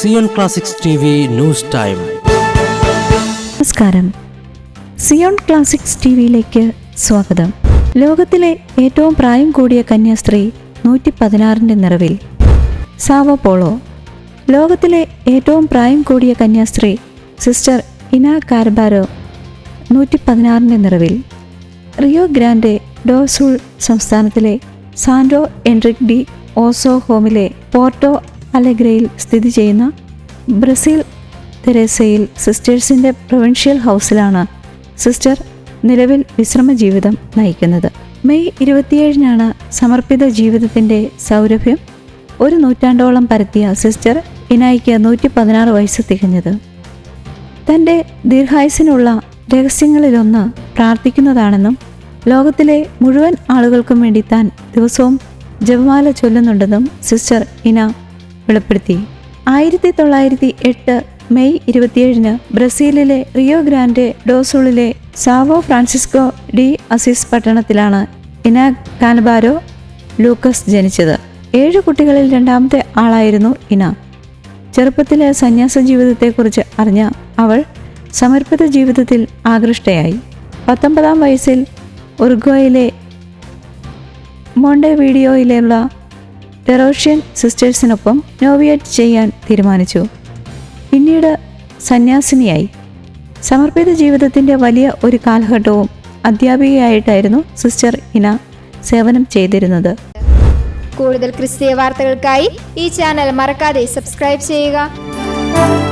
Zion Classics T V news time. നമസ്കാരം. Zion classics T വിയിലേക്ക് സ്വാഗതം. ലോകത്തിലെ ഏറ്റവും പ്രായം കൂടിയ കന്യാസ്ത്രീ നൂറ്റി പതിനാറിന്റെ നിറവിൽ. Sao Paulo. ലോകത്തിലെ ഏറ്റവും പ്രായം കൂടിയ കന്യാസ്ത്രീ സിസ്റ്റർ ഇന കാർബാരോ നൂറ്റി പതിനാറിന്റെ നിറവിൽ. റിയോ ഗ്രാൻഡെ ഡോസുൾ സംസ്ഥാനത്തിലെ സാൻഡോ എൻട്രിക് ഡി ഓസോ ഹോമിലെ പോർട്ടോ അലഗ്രയിൽ സ്ഥിതി ചെയ്യുന്ന ബ്രസീൽ തെരേസയിൽ സിസ്റ്റേഴ്സിന്റെ പ്രൊവിൻഷ്യൽ ഹൗസിലാണ് സിസ്റ്റർ നിലവിൽ വിശ്രമ ജീവിതം നയിക്കുന്നത്. മെയ് ഇരുപത്തിയേഴിനാണ് സമർപ്പിത ജീവിതത്തിന്റെ സൗരഭ്യം ഒരു നൂറ്റാണ്ടോളം പരത്തിയ സിസ്റ്റർ ഇനായിക്ക് നൂറ്റി പതിനാറ് വയസ്സ് തികഞ്ഞത്. തന്റെ ദീർഘായുസിനുള്ള രഹസ്യങ്ങളിലൊന്ന് പ്രാർത്ഥിക്കുന്നതാണെന്നും ലോകത്തിലെ മുഴുവൻ ആളുകൾക്കും വേണ്ടി താൻ ദിവസവും ജപമാല ചൊല്ലുന്നുണ്ടെന്നും സിസ്റ്റർ ഇന വെളിപ്പെടുത്തി. ആയിരത്തി തൊള്ളായിരത്തി എട്ട് മെയ് ഇരുപത്തിയേഴിന് ബ്രസീലിലെ റിയോ ഗ്രാൻഡെ ഡോസോളിലെ സാവോ ഫ്രാൻസിസ്കോ ഡി അസിസ് പട്ടണത്തിലാണ് ഇനാ കാനബാരോ ലൂക്കസ് ജനിച്ചത്. ഏഴ് കുട്ടികളിൽ രണ്ടാമത്തെ ആളായിരുന്നു ഇന. ചെറുപ്പത്തിലെ സന്യാസ ജീവിതത്തെക്കുറിച്ച് അറിഞ്ഞ അവൾ സമർപ്പിത ജീവിതത്തിൽ ആകൃഷ്ടയായി. പത്തൊമ്പതാം വയസ്സിൽ ഉറുഗ്വയിലെ മോണ്ടെ വീഡിയോയിലുള്ള ടെറോഷ്യൻ സിസ്റ്റേഴ്സിനൊപ്പം നോവിയേറ്റ് ചെയ്യാൻ തീരുമാനിച്ചു. പിന്നീട് സന്യാസിനിയായി. സമർപ്പിത ജീവിതത്തിന്റെ വലിയ ഒരു കാലഘട്ടവും അധ്യാപികയായിട്ടായിരുന്നു സിസ്റ്റർ ഇന സേവനം ചെയ്തിരുന്നത്. കൂടുതൽ ക്രിസ്തീയ വാർത്തകൾക്കായി ഈ ചാനൽ മറക്കാതെ സബ്സ്ക്രൈബ് ചെയ്യുക.